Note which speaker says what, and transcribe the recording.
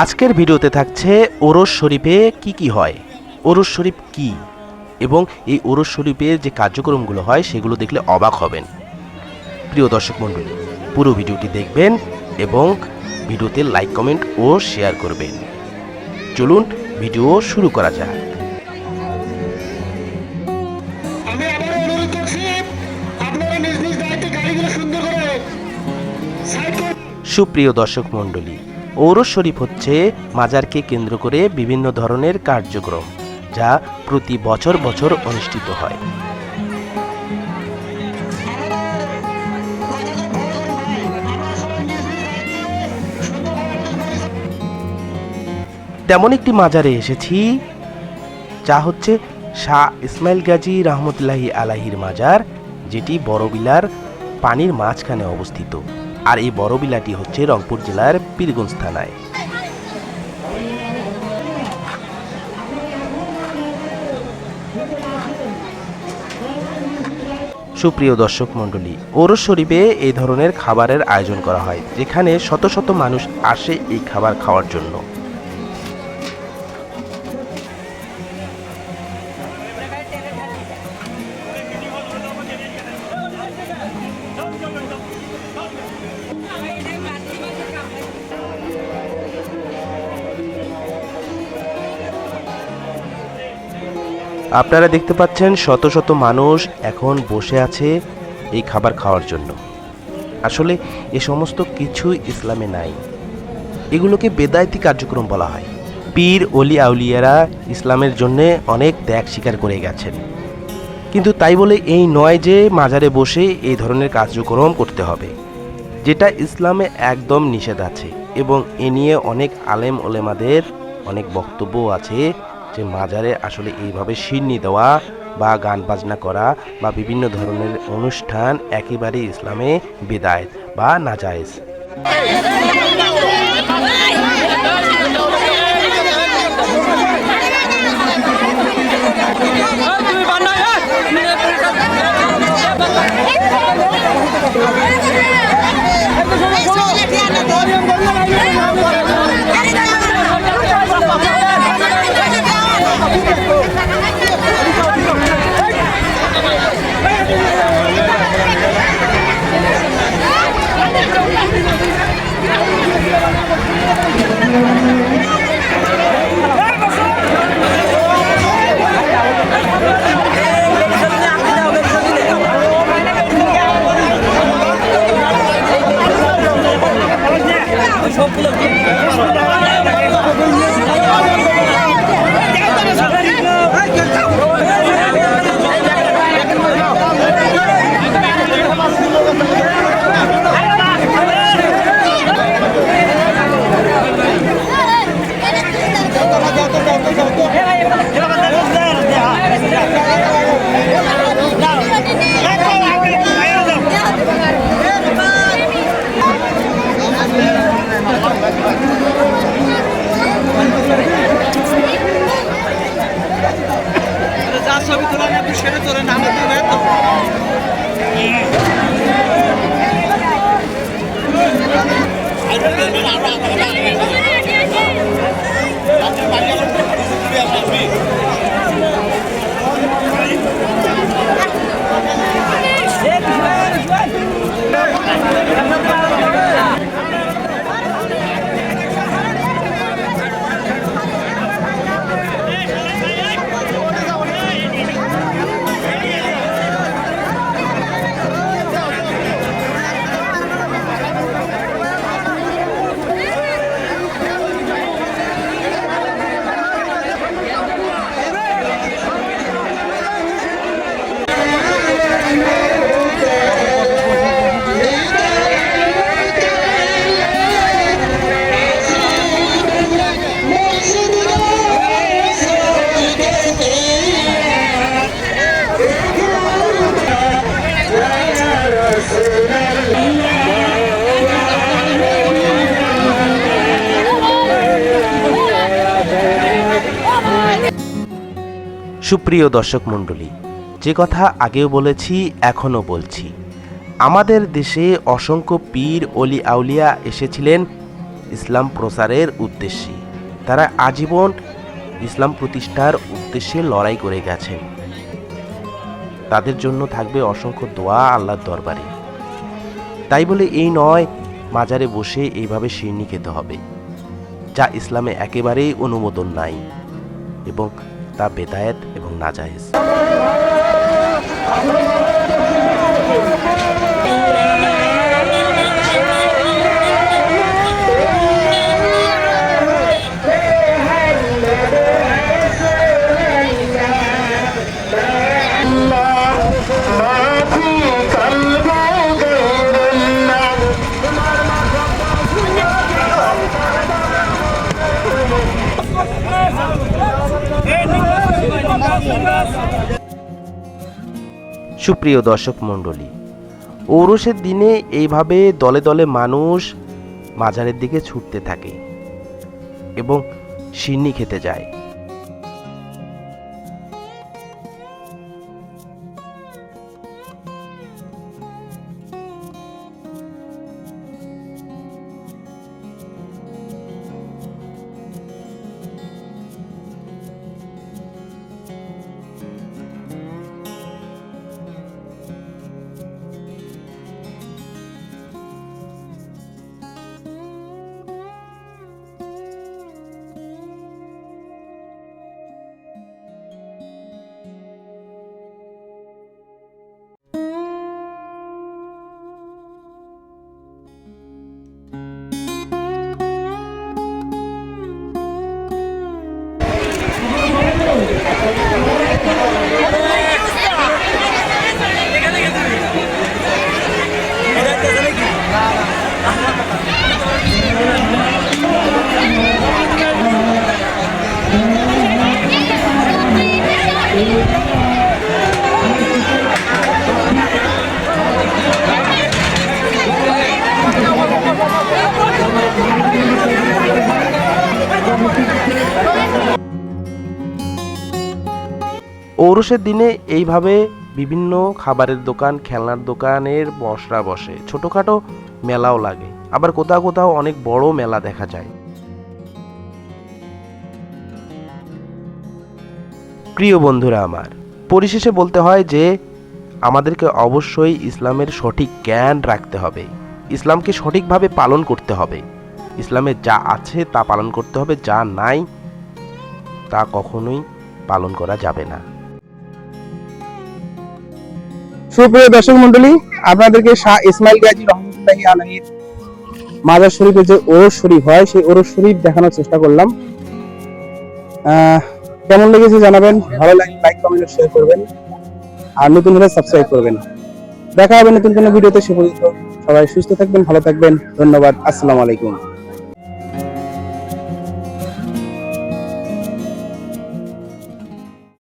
Speaker 1: আজকের ভিডিওতে থাকছে ওরস শরীফে কি কি হয়? ওরস শরীফ কি? এবং এই ওরস শরীফের যে কার্যক্রমগুলো হয় সেগুলো দেখলে অবাক হবেন। প্রিয় দর্শক মণ্ডলী পুরো ভিডিওটি দেখবেন এবং ভিডিওতে লাইক কমেন্ট ও শেয়ার করবেন। চলুন ভিডিও শুরু করা যাক। সুপ্রিয় দর্শক মণ্ডলী ঔরস শরীফ হচ্ছে মাজারকে কেন্দ্র করে বিভিন্ন ধরনের কার্যক্রম, যা প্রতি বছর বছর অনুষ্ঠিত হয়। তেমন একটি মাজারে এসেছি, যা হচ্ছে শাহ ইসমাইল গাজী রহমতুল্লাহি আলাহির মাজার, যেটি বড়বিলার পানির মাঝখানে অবস্থিত। আর এই বড় বিলাটি হচ্ছে রংপুর জেলার পীরগঞ্জ থানায়। সুপ্রিয় দর্শক মণ্ডলী, ওরস শরীফে এই ধরনের খাবারের আয়োজন করা হয়, যেখানে শত শত মানুষ আসে এই খাবার খাওয়ার জন্য। আপনারা দেখতে পাচ্ছেন শত শত মানুষ এখন বসে আছে এই খাবার খাওয়ার জন্য। আসলে এ সমস্ত কিছুই ইসলামে নাই। এগুলোকে বেদায়তি কার্যক্রম বলা হয়। পীর অলি আউলিয়ারা ইসলামের জন্য অনেক ত্যাগ স্বীকার করে গেছেন। কিন্তু তাই বলে এই নয় যে মাজারে বসে এই ধরনের কার্যক্রম করতে হবে। যেটা ইসলামে একদম নিষেধ আছে এবং এ নিয়ে অনেক আলেম ওলেমাদের অনেক বক্তব্য আছে যে মাজারে আসলে এইভাবে সিন্নি দেওয়া বা গান বাজনা করা বা বিভিন্ন ধরনের অনুষ্ঠান একেবারে ইসলামে বেদায়েত বা নাজায়েজ
Speaker 2: যা ছবি তোলেন একটু সেটা তোলেন আমাদের তো
Speaker 1: সুপ্রিয় দর্শক মণ্ডলী, যে কথা আগেও বলেছি, এখনও বলছি। আমাদের দেশে অসংখ্য পীর, অলি, আউলিয়া এসেছিলেন ইসলাম প্রচারের উদ্দেশ্যে। তারা আজীবন ইসলাম প্রতিষ্ঠার উদ্দেশ্যে লড়াই করে গেছেন। তাদের জন্য থাকবে অসংখ্য দোয়া আল্লাহর দরবারে। তাই বলে এই নয়, মাজারে বসে এইভাবে শিরনি খেতে হবে, যা ইসলামে একেবারেই অনুমোদন নাই। এবং তা বেদায়েত এবং নাজায়েজ। সুপ্রিয় দর্শক মণ্ডলী, ঔরসের দিনে এইভাবে দলে দলে মানুষ মাজারের দিকে ছুটতে থাকে এবং সিন্নি খেতে যায়। ঔরসের দিনে এইভাবে বিভিন্ন খাবারের দোকান, খেলনার দোকানের বসরা বসে। ছোটোখাটো মেলাও লাগে। আবার কোথাও কোথাও অনেক বড় মেলা দেখা যায়। প্রিয় বন্ধুরা আমার, পরিশেষে বলতে হয় যে আমাদেরকে অবশ্যই ইসলামের সঠিক জ্ঞান রাখতে হবে। ইসলামকে সঠিকভাবে পালন করতে হবে। ইসলামে যা আছে তা পালন করতে হবে, যা নাই তা কখনোই পালন করা যাবে না।
Speaker 3: সুপ্রিয় দর্শক মন্ডলী আপনাদেরকে শাহ ইসমাইল গাজী রহমতুল্লাহি আলহীর মাজার শরীফে যে ওরস শরীফ হয়, সেই ওরস শরীফ দেখানোর চেষ্টা করলাম। কেমন লেগেছে জানাবেন, ভালো লাগলে লাইক কমেন্ট শেয়ার করবেন, আর নতুন হলে সাবস্ক্রাইব করবেন। দেখা হবে নতুন কোনো ভিডিওতে, সে পর্যন্ত সবাই সুস্থ থাকবেন, ভালো থাকবেন, ধন্যবাদ, আসসালামু আলাইকুম।